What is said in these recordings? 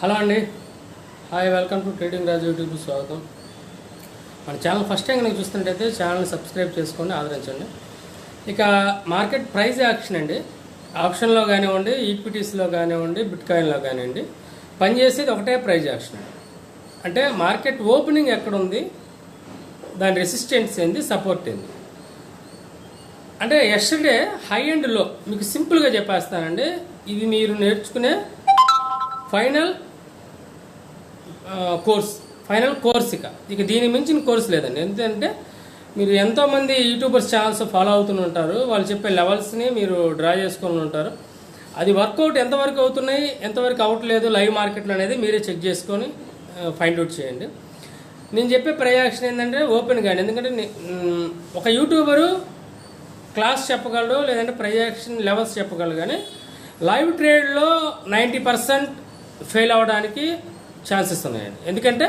Hello అండి. Hi welcome to trading Raju YouTube స్వాగతం. మన ఛానల్ ఫస్ట్ టైం కనుక చూస్తున్నట్టయితే ఛానల్ని సబ్స్క్రైబ్ చేసుకొని ఆదరించండి. ఇక మార్కెట్ ప్రైస్ యాక్షన్ అండి. ఆప్షన్లో కానివ్వండి ఈక్విటీస్లో కానివ్వండి బిట్కాయిన్లో కానివ్వండి పనిచేసేది ఒకటే ప్రైజ్ యాక్షన్ అంటే మార్కెట్ ఓపెనింగ్ ఎక్కడ ఉంది దాని రెసిస్టెన్స్ ఏంది సపోర్ట్ ఏంది. అంటే ఎస్టర్డే హై అండ్లో మీకు సింపుల్గా చెప్పేస్తానండి. ఇది మీరు నేర్చుకునే ఫైనల్ కోర్స్ ఫైనల్ కోర్స్ ఇక. ఇక దీని మించిన కోర్స్ లేదండి. ఎందుకంటే మీరు ఎంతోమంది యూట్యూబర్స్ ఛానల్స్ ఫాలో అవుతూనే ఉంటారు. వాళ్ళు చెప్పే లెవెల్స్ని మీరు డ్రా చేసుకుని ఉంటారు. అది వర్కౌట్ ఎంతవరకు అవుతున్నాయి ఎంతవరకు అవట్లేదు లైవ్ మార్కెట్లో అనేది మీరే చెక్ చేసుకొని ఫైండ్ అవుట్ చేయండి. నేను చెప్పే ప్రయాక్షన్ ఏంటంటే ఓపెన్ కానీ ఎందుకంటే ఒక యూట్యూబరు క్లాస్ చెప్పగలడు లేదంటే ప్రయాక్షన్ లెవెల్స్ చెప్పగలడు కానీ లైవ్ ట్రేడ్లో నైంటీ పర్సెంట్ ఫెయిల్ అవ్వడానికి ఛాన్సెస్ ఉన్నాయండి ఎందుకంటే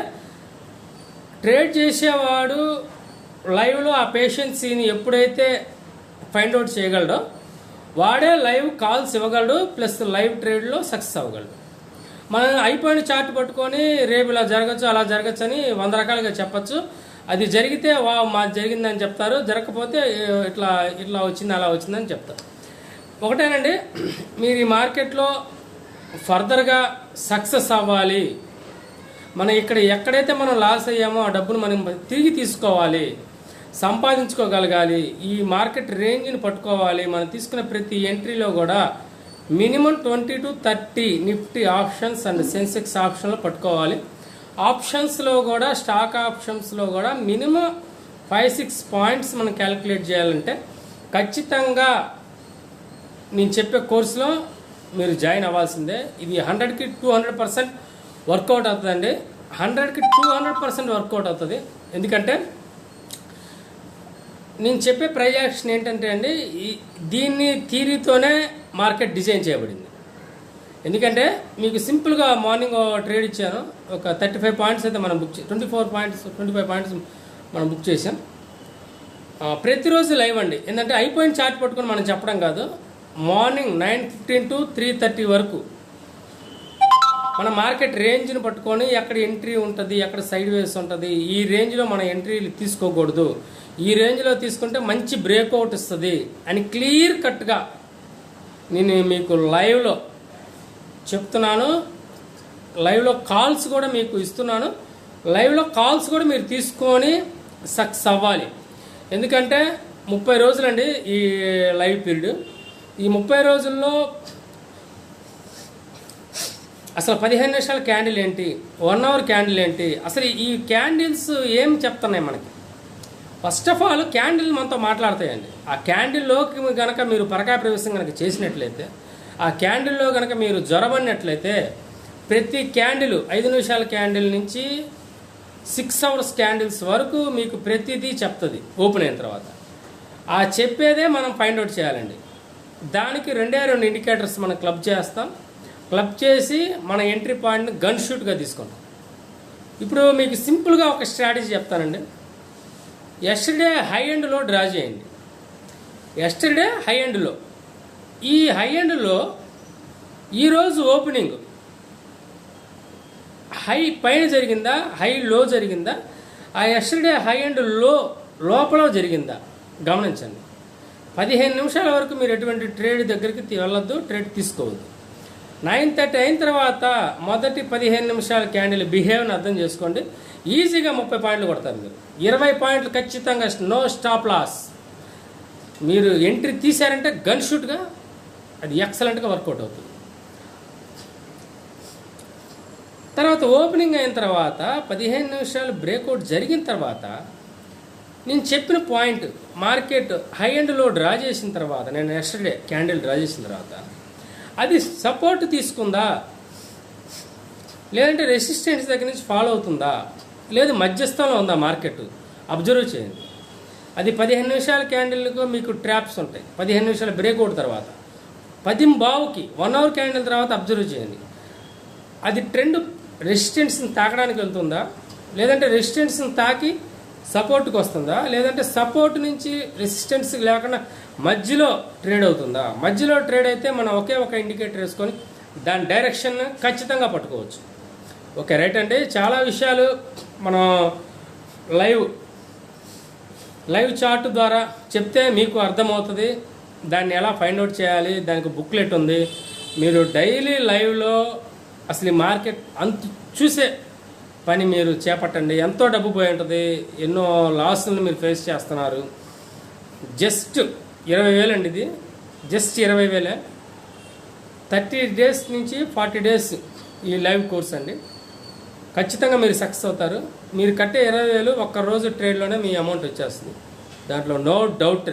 ట్రేడ్ చేసేవాడు లైవ్లో ఆ పేషెన్సీని ఎప్పుడైతే ఫైండ్ అవుట్ చేయగలడో వాడే లైవ్ కాల్స్ ఇవ్వగలడు ప్లస్ లైవ్ ట్రేడ్లో సక్సెస్ అవ్వగలడు. మనం అయిపోయిన చార్ట్ పట్టుకొని రేపు ఇలా జరగచ్చు అలా జరగచ్చు అని వంద రకాలుగా చెప్పచ్చు. అది జరిగితే వా మా జరిగిందని చెప్తారు. జరగకపోతే ఇట్లా ఇట్లా వచ్చింది అలా వచ్చిందని చెప్తారు. ఒకటేనండి మీరు ఈ మార్కెట్లో ఫర్దర్గా సక్సెస్ అవ్వాలి. మనం ఇక్కడ ఎక్కడైతే మనం లాస్ అయ్యామో ఆ డబ్బును మనం తిరిగి తీసుకోవాలి సంపాదించుకోగలగాలి. ఈ మార్కెట్ రేంజ్ని పట్టుకోవాలి. మనం తీసుకున్న ప్రతి ఎంట్రీలో కూడా minimum twenty to thirty Nifty options and Sensex ఆప్షన్లో పట్టుకోవాలి. ఆప్షన్స్లో కూడా స్టాక్ ఆప్షన్స్లో కూడా మినిమం ఫైవ్ సిక్స్ పాయింట్స్ మనం క్యాలిక్యులేట్ చేయాలంటే ఖచ్చితంగా నేను చెప్పే కోర్సులో మీరు జాయిన్ అవ్వాల్సిందే. ఇది హండ్రెడ్కి టూ హండ్రెడ్ పర్సెంట్ వర్కౌట్ అవుతుందండి. హండ్రెడ్కి టూ హండ్రెడ్ పర్సెంట్ వర్కౌట్ అవుతుంది. ఎందుకంటే నేను చెప్పే ప్రయాక్షన్ ఏంటంటే అండి ఈ దీన్ని థీరీతోనే మార్కెట్ డిజైన్ చేయబడింది. ఎందుకంటే మీకు సింపుల్గా మార్నింగ్ ట్రేడ్ ఇచ్చాను. ఒక థర్టీ ఫైవ్ పాయింట్స్ అయితే మనం బుక్ చే twenty four points twenty five points మనం బుక్ చేసాం ప్రతిరోజు లైవ్ అండి. ఏంటంటే అయిపోయిన చార్ట్ పట్టుకొని మనం చెప్పడం కాదు. Morning nine fifteen to three thirty వరకు మన మార్కెట్ రేంజ్ని పట్టుకొని ఎక్కడ ఎంట్రీ ఉంటుంది ఎక్కడ సైడ్ వేస్ ఉంటుంది ఈ రేంజ్లో మన ఎంట్రీలు తీసుకోకూడదు. ఈ రేంజ్లో తీసుకుంటే మంచి బ్రేక్అవుట్ ఇస్తుంది అని క్లియర్ కట్గా నేను మీకు లైవ్లో చెప్తున్నాను. లైవ్లో కాల్స్ కూడా మీకు ఇస్తున్నాను. లైవ్లో కాల్స్ కూడా మీరు తీసుకొని సక్సెస్ అవ్వాలి. ఎందుకంటే ముప్పై రోజులండి ఈ లైవ్ పీరియడ్. ఈ ముప్పై రోజుల్లో అసలు పదిహేను నిమిషాల క్యాండిల్ ఏంటి? వన్ అవర్ క్యాండిల్ ఏంటి? అసలు ఈ క్యాండిల్స్ ఏం చెప్తున్నాయి మనకి? ఫస్ట్ ఆఫ్ ఆల్ క్యాండిల్ మనతో మాట్లాడతాయండి. ఆ క్యాండిల్లోకి కనుక మీరు పరకాయ ప్రవేశం కనుక చేసినట్లయితే ఆ క్యాండిల్లో కనుక మీరు జ్వరబడినట్లయితే ప్రతి క్యాండిల్ ఐదు నిమిషాల క్యాండిల్ నుంచి సిక్స్ అవర్స్ క్యాండిల్స్ వరకు మీకు ప్రతిదీ చెప్తుంది ఓపెన్ అయిన తర్వాత. ఆ చెప్పేదే మనం ఫైండ్ అవుట్ చేయాలండి. దానికి రెండే రెండు ఇండికేటర్స్ మనం క్లబ్ చేస్తాం. క్లబ్ చేసి మన ఎంట్రీ పాయింట్ని గన్ షూట్గా తీసుకుంటాం. ఇప్పుడు మీకు సింపుల్గా ఒక స్ట్రాటజీ చెప్తానండి. ఎస్టర్డే హై ఎండ్లో డ్రా చేయండి. ఎస్టర్డే హై ఎండ్లో. ఈ హై ఎండ్లో ఈరోజు ఓపెనింగ్. హై పైన జరిగిందా? హై లో జరిగిందా? ఆ ఎస్టర్డే హై అండ్లో లోపల జరిగిందా? గమనించండి. పదిహేను నిమిషాల వరకు మీరు ఎటువంటి ట్రేడ్ దగ్గరికి వెళ్ళొద్దు ట్రేడ్ తీసుకోవద్దు. నైన్ థర్టీ అయిన తర్వాత మొదటి పదిహేను నిమిషాల క్యాండిల్ బిహేవ్ని అర్థం చేసుకోండి. ఈజీగా ముప్పై పాయింట్లు కొడతారు మీరు. ఇరవై పాయింట్లు ఖచ్చితంగా నో స్టాప్ లాస్. మీరు ఎంట్రీ తీశారంటే గన్ షూట్గా అది ఎక్సలెంట్గా వర్కౌట్ అవుతుంది. తర్వాత ఓపెనింగ్ అయిన తర్వాత పదిహేను నిమిషాలు బ్రేక్అవుట్ జరిగిన తర్వాత నేను చెప్పిన పాయింట్ మార్కెట్ హై అండ్లో డ్రా చేసిన తర్వాత నేను ఎస్టర్డే క్యాండిల్ డ్రా చేసిన తర్వాత అది సపోర్ట్ తీసుకుందా? లేదంటే రెసిస్టెన్స్ దగ్గర నుంచి ఫాలో అవుతుందా? లేదు మధ్యస్థంలో ఉందా మార్కెట్ అబ్జర్వ్ చేయండి. అది పదిహేను నిమిషాల క్యాండిల్కు మీకు ట్రాప్స్ ఉంటాయి. పదిహేను నిమిషాల బ్రేక్అవుట్ తర్వాత. పది బావుకి వన్ అవర్ క్యాండిల్ తర్వాత అబ్జర్వ్ చేయండి. అది ట్రెండ్ రెసిస్టెన్స్ని తాకడానికి వెళ్తుందా? లేదంటే రెసిస్టెన్స్ని తాకి సపోర్ట్కి వస్తుందా? లేదంటే సపోర్ట్ నుంచి రెసిస్టెన్స్ లేకుండా మధ్యలో ట్రేడ్ అవుతుందా? మధ్యలో ట్రేడ్ అయితే మనం ఒకే ఒక ఇండికేటర్ వేసుకొని దాని డైరెక్షన్ ఖచ్చితంగా పట్టుకోవచ్చు. ఓకే రైట్ అండి. చాలా విషయాలు మనం లైవ్ లైవ్ చార్ట్ ద్వారా చెప్తే మీకు అర్థమవుతుంది. దాన్ని ఎలా ఫైండ్ అవుట్ చేయాలి? దానికి బుక్లెట్ ఉంది. మీరు డైలీ లైవ్లో అసలు మార్కెట్ అంత చూసే పని మీరు చేపట్టండి. ఎంతో డబ్బు పోయి ఉంటుంది. ఎన్నో లాసులను మీరు ఫేస్ చేస్తున్నారు. జస్ట్ ఇరవై వేలండి ఇది. జస్ట్ ఇరవై వేలే. థర్టీ డేస్ నుంచి ఫార్టీ డేస్ ఈ లైవ్ కోర్స్ అండి. ఖచ్చితంగా మీరు సక్సెస్ అవుతారు. మీరు కట్టే ఇరవై వేలు ఒక్క రోజు ట్రేడ్లోనే మీ అమౌంట్ వచ్చేస్తుంది. దాంట్లో నో డౌట్.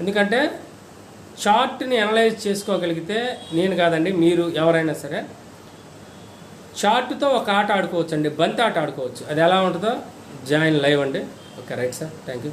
ఎందుకంటే చార్ట్ని అనలైజ్ చేసుకోగలిగితే నేను కాదండి మీరు ఎవరైనా సరే చార్టుతో ఒక ఆట ఆడుకోవచ్చు అండి బంతి ఆట ఆడుకోవచ్చు. అది ఎలా ఉంటుందో? జాయిన్ లైవ్ అండి. Okay right sir. Thank you